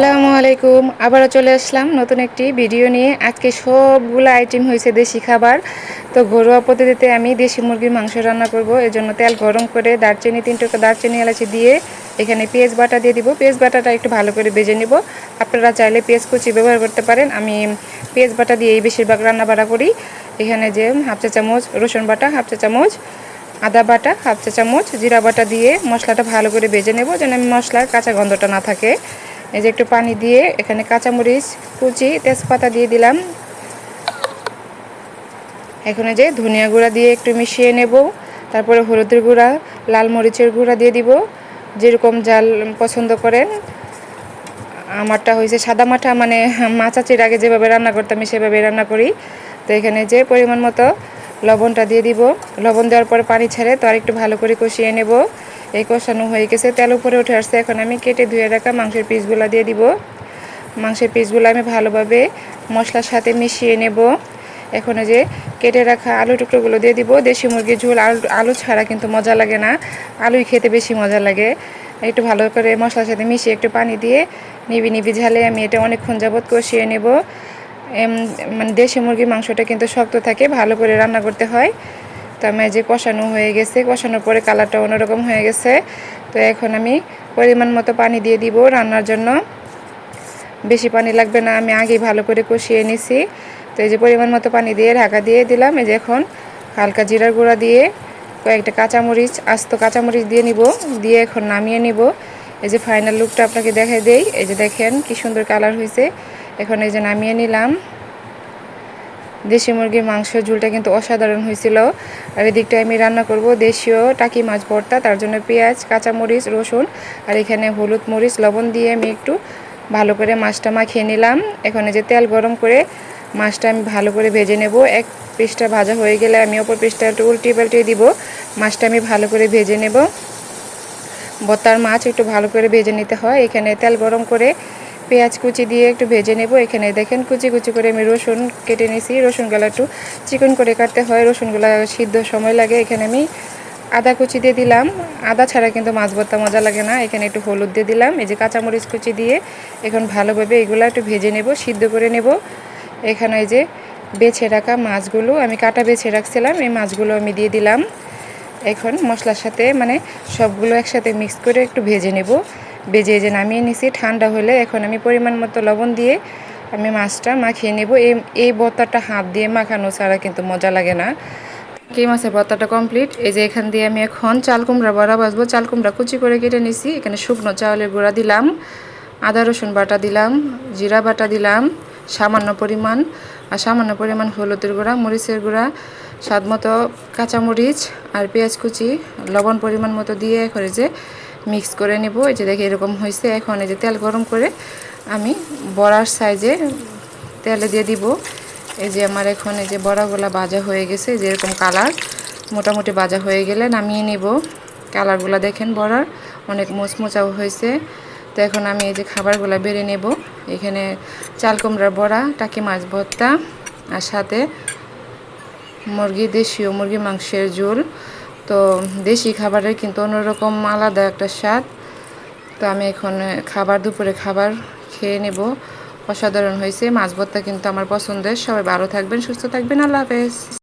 আসসালামু আলাইকুম। আবারও চলে আসলাম নতুন একটি ভিডিও নিয়ে। আজকে সবগুলো আইটেম হয়েছে দেশি খাবার। তো ঘরোয়া পদ্ধতিতে আমি দেশি মুরগির মাংস রান্না করব। এর জন্য তেল গরম করে দারচিনি, তিন টুকরো দারচিনি এলাচি দিয়ে এখানে পেঁয়াজ বাটা দিয়ে দিব। পেঁয়াজ বাটাটা একটু ভালো করে বেজে নিব। আপনারা চাইলে পেঁয়াজ কুচি ব্যবহার করতে পারেন। আমি পেঁয়াজ বাটা দিয়েই বেশিরভাগ রান্না বাড়া করি। এখানে যে হাফ চা চামচ রসুন বাটা, হাফ চা চামচ আদা বাটা, হাফ চা চামচ জিরা বাটা দিয়ে মশলাটা ভালো করে বেজে নেব। যেন আমি মশলার কাঁচা গন্ধটা না থাকে। এই যে একটু পানি দিয়ে এখানে কাঁচামরিচ, কুচি, তেজপাতা দিয়ে দিলাম। এখন যে ধনিয়া গুঁড়া দিয়ে একটু মিশিয়ে নেব। তারপরে হলুদের গুঁড়া, লাল মরিচের গুঁড়া দিয়ে দিব। যেরকম জাল পছন্দ করেন। আমারটা হয়েছে সাদা মাঠা মানে মাছাচির আগে যেভাবে রান্না করতাম, আমি সেভাবে রান্না করি। তো এখানে যে পরিমাণ মতো লবণটা দিয়ে দিব। লবণ দেওয়ার পরে পানি ছেড়ে তো আর একটু ভালো করে কষিয়ে নেব। এই কষানো হয়ে গেছে, তেল উপরে উঠে আসছে। এখন আমি কেটে ধুয়ে রাখা মাংসের পিসগুলো দিয়ে দিব। মাংসের পিসগুলো আমি ভালোভাবে মশলার সাথে মিশিয়ে নেব। এখন যে কেটে রাখা আলু টুকরোগুলো দিয়ে দিব। দেশি মুরগির ঝোল, আলু আলু ছাড়া কিন্তু মজা লাগে না। আলুই খেতে বেশি মজা লাগে। একটু ভালো করে মশলার সাথে মিশিয়ে একটু পানি দিয়ে নিবি নিবি ঝালে আমি এটা অনেকক্ষণ যাবৎ কষিয়ে নেব। মানে দেশি মুরগির মাংসটা কিন্তু শক্ত থাকে, ভালো করে রান্না করতে হয়। তো আমি যে কষানো হয়ে গেছে। কষানোর পরে কালারটা অন্যরকম হয়ে গেছে। তো এখন আমি পরিমাণ মতো পানি দিয়ে দিব রান্নার জন্য। বেশি পানি লাগবে না, আমি আগেই ভালো করে কষিয়ে নিছি। তো এই যে পরিমাণ মতো পানি দিয়ে ঢাকা দিয়ে দিলাম। এই যে এখন হালকা জিরার গুঁড়া দিয়ে কয়েকটা কাঁচামরিচ, আস্ত কাঁচামরিচ দিয়ে নিব, দিয়ে এখন নামিয়ে নিব। এই যে ফাইনাল লুকটা আপনাকে দেখাই দেই। এই যে দেখেন কি সুন্দর কালার হয়েছে এখন এই যে নামিয়ে নিলাম। দেশি মুরগির মাংস ঝুলটা কিন্তু অসাধারণ হয়েছিল। আর এদিকটা আমি রান্না করব দেশীয় টাকি মাছ ভর্তা, তার জন্য পেঁয়াজ, কাঁচামরিচ, রসুন আর এখানে হলুদ মরিচ, লবণ দিয়ে আমি একটু ভালো করে মাছটা মাখিয়ে নিলাম। এখন যে তেল গরম করে মাছটা আমি ভালো করে ভেজে নেব। এক পিসটা ভাজা হয়ে গেলে আমি অপর পিসটা একটু উল্টিয়ে পাল্টিয়ে দিব। মাছটা আমি ভালো করে ভেজে নেব। বত্তার মাছ একটু ভালো করে ভেজে নিতে হয়। এখানে তেল গরম করে পেঁয়াজ কুচি দিয়ে একটু ভেজে নেব। এখানে দেখেন কুচি কুচি করে আমি রসুন কেটে নিয়েছি রসুনগুলো একটু চিকন করে কাটতে হয়। রসুনগুলো সিদ্ধ সময় লাগে। এখানে আমি আদা কুচি দিয়ে দিলাম। আদা ছাড়া কিন্তু মাছ ভর্তা মজা লাগে না। এখানে একটু হলুদ দিয়ে দিলাম। এই যে কাঁচামরিচ কুচি দিয়ে এখন ভালোভাবে এগুলো একটু ভেজে নেব, সিদ্ধ করে নেব। এখানে এই যে বেছে রাখা মাছগুলো আমি কাটা বেছে রাখছিলাম। এই মাছগুলো আমি দিয়ে দিলাম। এখন মশলার সাথে মানে সবগুলো একসাথে মিক্স করে একটু ভেজে নেব। ভেজে যে নামিয়ে নিছি, ঠান্ডা হলে এখন আমি পরিমাণ মতো লবণ দিয়ে আমি মাছটা মাখিয়ে নেব। এই এই বত্তাটা হাত দিয়ে মাখানো ছাড়া কিন্তু মজা লাগে না। কি মাছের ভর্তাটা কমপ্লিট। এই যে এখান দিয়ে আমি এখন চাল কুমড়া বড়া বাসবো চাল কুমড়া কুচি করে কেটে নিছি। এখানে শুকনো চাউলের গুঁড়া দিলাম, আদা, রসুন বাটা দিলাম, জিরা বাটা দিলাম, সামান্য পরিমাণ, আর সামান্য পরিমাণ হলুদের গুঁড়া, মরিচের গুঁড়া স্বাদ মতো কাঁচামরিচ আর পেঁয়াজ কুচি, লবণ পরিমাণ মতো দিয়ে করে যে মিক্স করে নেব। এই যে দেখে এরকম হয়েছে। এখন এই যে তেল গরম করে আমি বড়ার সাইজে তেলে দিয়ে দিব। এই যে আমার এখন এই যে বড়াগুলা ভাজা হয়ে গেছে। যেরকম কালার মোটামুটি ভাজা হয়ে গেলে নামিয়ে নেব। কালারগুলো দেখেন বড়ার অনেক মোচমোচাও হয়েছে। তো এখন আমি এই যে খাবারগুলো বেড়ে নেব। এখানে চাল কুমড়ার বড়া, টাকি মাছ ভর্তা আর সাথে মুরগি দেশীয় মুরগি মাংসের ঝোল। তো দেশি খাবারের কিন্তু অন্যরকম আলাদা একটা স্বাদ। তো আমি এখন খাবার, দুপুরে খাবার খেয়ে নেব। অসাধারণ হয়েছে। মাছ ভর্তা কিন্তু আমার পছন্দের। সবাই ভালো থাকবেন, সুস্থ থাকবেন। আল্লাহ হাফেজ।